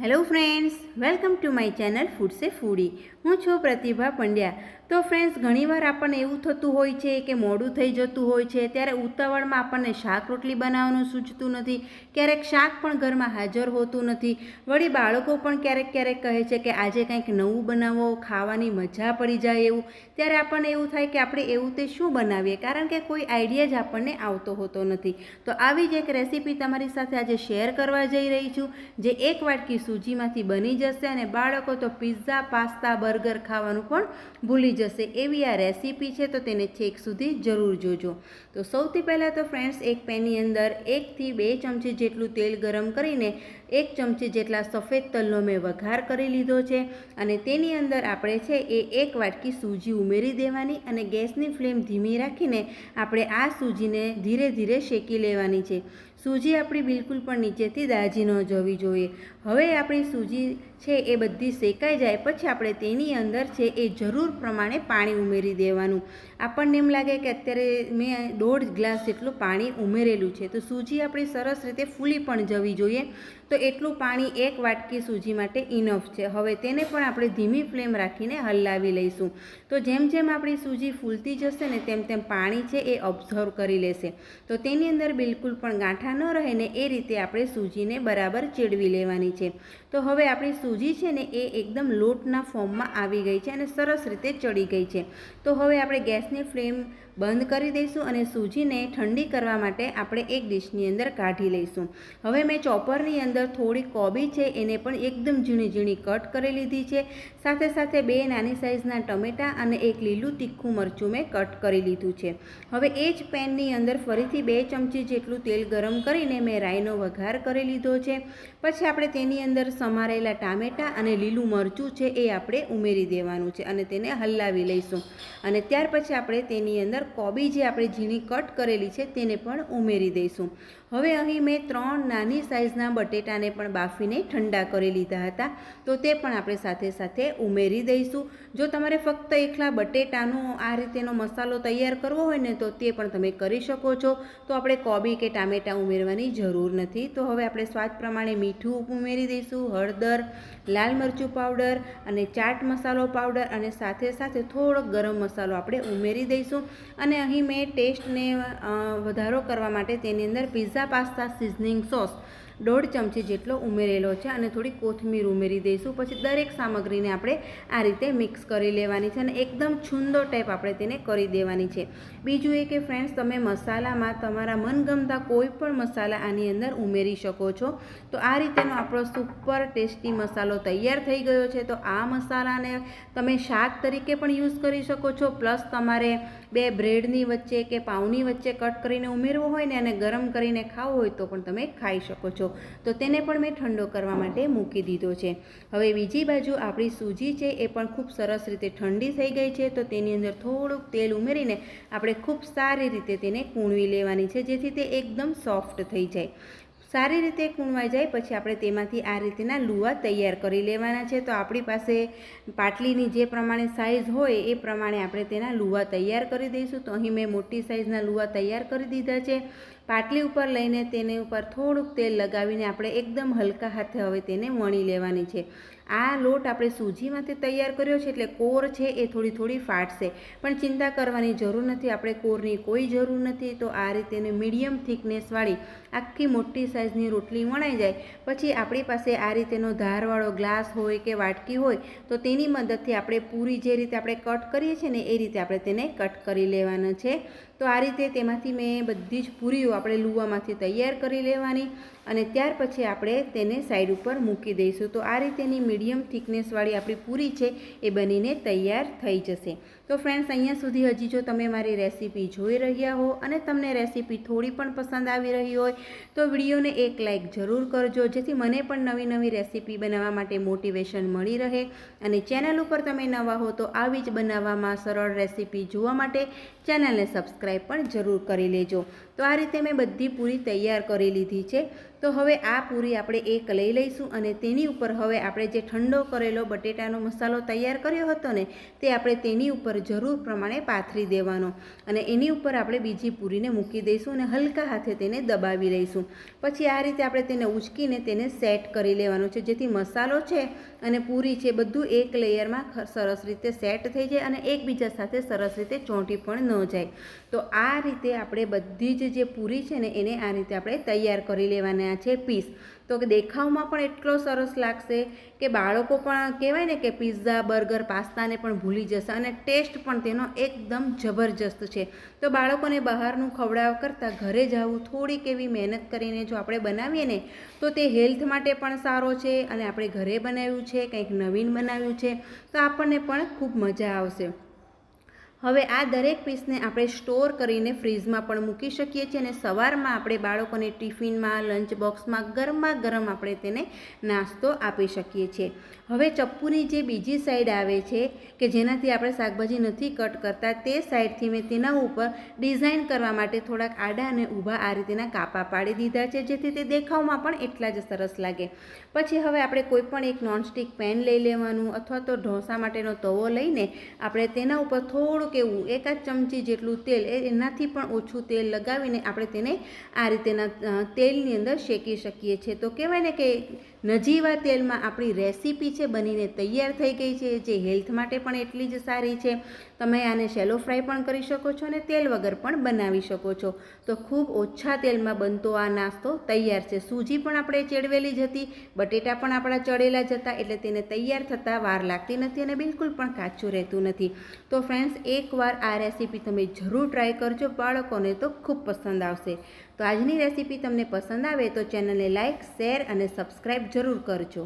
Hello friends welcome to my channel ફૂડસે foodie હું છું પ્રતિભા પંડ્યા. તો ફ્રેન્ડ્સ ઘણીવાર આપણને એવું થતું હોય છે કે મોડું થઈ જતું હોય છે, ત્યારે ઉતાવળમાં આપણને શાક રોટલી બનાવવાનું સૂચતું નથી, ક્યારેક શાક પણ ઘરમાં હાજર હોતું નથી. વળી બાળકો પણ ક્યારેક ક્યારેક કહે છે કે આજે કંઈક નવું બનાવો, ખાવાની મજા પડી જાય એવું. ત્યારે આપણને એવું થાય કે આપણે એવું તે શું બનાવીએ, કારણ કે કોઈ આઈડિયા જ આપણને આવતો હોતો નથી. તો આવી જ એક રેસીપી તમારી સાથે આજે શેર કરવા જઈ રહી છું, જે એક વાટકી સૂજીમાંથી બની જશે અને બાળકો તો પિઝા પાસ્તા બર્ગર ખાવાનું પણ ભૂલી જશે. એવી આ રેસીપી છે તો તેને છેક સુધી જરૂર જોજો. તો સૌથી પહેલાં તો ફ્રેન્ડ્સ એક પેનની અંદર એકથી બે ચમચી જેટલું તેલ ગરમ કરીને એક ચમચી જેટલા સફેદ તલનો મેં વઘાર કરી લીધો છે અને તેની અંદર આપણે છે એ એક વાટકી સૂજી ઉમેરી દેવાની અને ગેસની ફ્લેમ ધીમી રાખીને આપણે આ સૂજીને ધીરે ધીરે શેકી લેવાની છે. સૂજી આપણી બિલકુલ પણ નીચેથી દાજી ન જવી જોઈએ. હવે આપણી સૂજી છે એ બધી શેકાઈ જાય. પછી આપણે તેની અંદર છે એ જરૂર પ્રમાણે પાણી ઉમેરી દેવાનું. આપણને એમ લાગે કે અત્યારે મેં દોઢ ગ્લાસ જેટલું પાણી ઉમેરેલું છે. તો સૂજી આપણી સરસ રીતે ફૂલી પણ જવી જોઈએ. તો એટલું પાણી એક વાટકી સૂજી માટે ઇનફ છે. હવે તેને પણ આપણે ધીમી ફ્લેમ રાખીને હલાવી લઈશું. તો જેમ જેમ આપણી સૂજી ફૂલતી જશે ને તેમ તેમ પાણી છે એ ઓબ્ઝર્વ કરી લેશે. તો તેની અંદર બિલકુલ પણ ગાંઠા ન રહે ને એ રીતે આપણે સૂજીને બરાબર ચેડવી લેવાની છે. તો હવે આપણી સૂજી છે ને એ એકદમ લોટના ફોર્મમાં આવી ગઈ છે અને સરસ રીતે ચડી ગઈ છે. તો હવે આપણે ગેસની ફ્લેમ બંધ કરી દઈશું અને સૂજીને ઠંડી કરવા માટે આપણે એક ડીશની અંદર કાઢી લઈશું. હવે મેં ચોપરની અંદર થોડી કોબી છે, એને પણ એકદમ ઝીણી ઝીણી કટ કરી લીધી છે. સાથે સાથે બે નાની સાઇઝના ટમેટાં અને એક લીલું તીખું મરચું મેં કટ કરી લીધું છે. હવે એ જ પેનની અંદર ફરીથી બે ચમચી જેટલું તેલ ગરમ કરીને મેં રાઈનો વઘાર કરી લીધો છે. પછી આપણે તેની અંદર સમારેલા ટામેટાં અને લીલું મરચું છે, એ આપણે ઉમેરી દેવાનું છે અને તેને હલાવી લઈશું. અને ત્યાર પછી આપણે તેની અંદર કોબી જે આપણે ઝીણી કટ કરેલી છે તેને પણ ઉમેરી દઈશું. હવે અહીં મેં ત્રણ નાની સાઇઝના બટેટાને પણ બાફીને ઠંડા કરી લીધા હતા, તો તે પણ આપણે સાથે સાથે ઉમેરી દઈશું. જો તમારે ફક્ત એકલા બટેટાનો આ રીતેનો મસાલો તૈયાર કરવો હોય ને, તો તે પણ તમે કરી શકો છો. તો આપણે કોબી કે ટામેટાં ઉમેરવાની જરૂર નથી. તો હવે આપણે સ્વાદ પ્રમાણે મીઠું ઉમેરી દઈશું, હળદર, લાલ મરચું પાવડર અને ચાટ મસાલો પાવડર અને સાથે સાથે થોડોક ગરમ મસાલો આપણે ઉમેરી દઈશું. અને અહીં મેં ટેસ્ટને વધારો કરવા માટે તેની અંદર પિઝા પાસ્તા સિઝનિંગ સોસ દોઢ ચમચી જેટલો ઉમેરેલો છે અને થોડી કોથમીર ઉમેરી દઈશું. પછી દરેક સામગ્રીને આપણે આ રીતે મિક્સ કરી લેવાની છે અને એકદમ છુંદો ટાઈપ આપણે તેને કરી દેવાની છે. બીજું એ કે ફ્રેન્ડ્સ તમે મસાલામાં તમારા મનગમતા કોઈ પણ મસાલા આની અંદર ઉમેરી શકો છો. તો આ રીતેનો આપણો સુપર ટેસ્ટી મસાલો તૈયાર થઈ ગયો છે. તો આ મસાલાને તમે શાક તરીકે પણ યુઝ કરી શકો છો. પ્લસ તમારે બે બ્રેડની વચ્ચે કે પાઉની વચ્ચે કટ કરીને ઉમેરવો હોય ને અને ગરમ કરીને ખાવો હોય તો પણ તમે ખાઈ શકો છો. તો તેને પણ મેં ઠંડો કરવા માટે મૂકી દીધો છે. હવે બીજી બાજુ આપણી સૂજી છે એ પણ ખૂબ સરસ રીતે ઠંડી થઈ ગઈ છે. તો તેની અંદર થોડુંક તેલ ઉમેરીને આપણે ખૂબ સારી રીતે તેને કૂણવી લેવાની છે, જેથી તે એકદમ સોફ્ટ થઈ જાય. સારી રીતે કૂણવાઈ જાય, પછી આપણે તેમાંથી આ રીતના લુવા તૈયાર કરી લેવાના છે. તો આપણી પાસે પાટલીની જે પ્રમાણે સાઇઝ હોય, એ પ્રમાણે આપણે તેના લુવા તૈયાર કરી દઈશું. તો અહીં મેં મોટી સાઇઝના લુવા તૈયાર કરી દીધા છે. પાટલી ઉપર લઈને તેને ઉપર થોડુંક તેલ લગાવીને આપણે એકદમ હલકા હાથે હવે તેને વણી લેવાની છે. આ લોટ આપણે સૂજીમાંથી તૈયાર કર્યો છે એટલે કોર છે એ થોડી થોડી ફાટશે. પણ ચિંતા કરવાની જરૂર નથી, આપણે કોરની કોઈ જરૂર નથી, તો આ રીતે મીડિયમ થિકનેસવાળી આખી મોટી સાઇઝની રોટલી વણાઈ જાય. પછી આપણી પાસે આ રીતેનો ધારવાળો ગ્લાસ હોય કે વાટકી હોય, તો તેની મદદથી આપણે પૂરી જે રીતે આપણે કટ કરીએ છીએ ને એ રીતે આપણે તેને કટ કરી લેવાના છે. તો આ રીતે તેમાંથી મેં બધી જ પૂરીઓ આપણે લુવામાંથી તૈયાર કરી લેવાની. અને ત્યાર પછી આપણે તેને સાઈડ ઉપર મૂકી દઈશું. તો આ રીતેની મીડિયમ થિકનેસવાળી આપણી પૂરી છે, એ બનીને તૈયાર થઈ જશે. તો ફ્રેન્ડ્સ અહીંયા સુધી હજી જો તમે મારી રેસીપી જોઈ રહ્યા હો અને તમને રેસીપી થોડી પણ પસંદ આવી રહી હોય, તો વિડીયોને એક લાઇક જરૂર કરજો, જેથી મને પણ નવી નવી રેસીપી બનાવવા માટે મોટિવેશન મળી રહે. અને ચેનલ ઉપર તમે નવા હો તો આવી જ બનાવવામાં સરળ રેસીપી જોવા માટે ચેનલને સબસ્ક્રાઈબ પણ જરૂર કરી લેજો. તો આ રીતે મેં બધી પૂરી તૈયાર કરી લીધી છે. તો હવે આ પૂરી આપણે એક લઈ લઈશું અને તેની ઉપર હવે આપણે જે ઠંડો કરેલો બટેટાનો મસાલો તૈયાર કર્યો હતો ને, તે આપણે તેની ઉપર જરૂર પ્રમાણે પાથરી દેવાનો. અને એની ઉપર આપણે બીજી પૂરીને મૂકી દઈશું અને હલકા હાથે તેને દબાવી લઈશું. પછી આ રીતે આપણે તેને ઉચકીને તેને સેટ કરી લેવાનું છે. જેથી મસાલો છે અને પૂરી છે બધું એક લેયરમાં સરસ રીતે સેટ થઈ જાય અને એકબીજા સાથે સરસ રીતે ચોંટી પણ ન જાય. તો આ રીતે આપણે બધી જ જે પૂરી છે ને એને આ રીતે આપણે તૈયાર કરી લેવાના છે પીસ. તો કે દેખાવમાં પણ એટલો સરસ લાગશે કે બાળકો પણ કહેવાય ને કે પિઝા બર્ગર પાસ્તાને પણ ભૂલી જશે અને ટેસ્ટ પણ તેનો એકદમ જબરજસ્ત છે. તો બાળકોને બહારનું ખવડાવવા કરતાં ઘરે જ આવું થોડીક એવી મહેનત કરીને જો આપણે બનાવીએ ને, તો તે હેલ્થ માટે પણ સારો છે અને આપણે ઘરે બનાવ્યું છે, કંઈક નવીન બનાવ્યું છે, તો આપણને પણ ખૂબ મજા આવશે. હવે આ દરેક પીસને આપણે સ્ટોર કરીને ફ્રીજમાં પણ મૂકી શકીએ છીએ અને સવારમાં આપણે બાળકોને ટિફિનમાં, લંચ બોક્સમાં ગરમા ગરમ આપણે તેને નાસ્તો આપી શકીએ છીએ. હવે ચપ્પુની જે બીજી સાઈડ આવે છે કે જેનાથી આપણે શાકભાજી નથી કટ કરતા, તે સાઈડથી મેં તેના ઉપર ડિઝાઇન કરવા માટે થોડાક આડા અને ઊભા આ રીતેના કાપા પાડી દીધા છે, જેથી તે દેખાવમાં પણ એટલા જ સરસ લાગે. પછી હવે આપણે કોઈપણ એક નોનસ્ટિક પેન લઈ લેવાનું અથવા તો ઢોસા માટેનો તવો લઈને આપણે તેના ઉપર એવું એકાદ ચમચી જેટલું તેલ એનાથી પણ ઓછું તેલ લગાવીને આપણે તેને આ રીતેના તેલની અંદર શેકી શકીએ છીએ. તો કહેવાય ને કે નજીવા તેલમાં આપણી રેસીપી છે, બનીને તૈયાર થઈ ગઈ છે, જે હેલ્થ માટે પણ એટલી જ સારી છે. તમે આને શેલો ફ્રાય પણ કરી શકો છો અને તેલ વગર પણ બનાવી શકો છો. તો ખૂબ ઓછા તેલમાં બનતો આ નાસ્તો તૈયાર છે. સૂજી પણ આપણે ચેડવેલી જ હતી, બટેટા પણ આપણા ચડેલા જ હતા, એટલે તેને તૈયાર થતાં વાર લાગતી નથી અને બિલકુલ પણ કાચું રહેતું નથી. તો ફ્રેન્ડ્સ એકવાર આ રેસીપી તમે જરૂર ટ્રાય કરજો, બાળકોને તો ખૂબ પસંદ આવશે. તો આજની રેસીપી તમને પસંદ આવે તો ચેનલને લાઇક શેર અને સબસ્ક્રાઈબ જરૂર કરજો.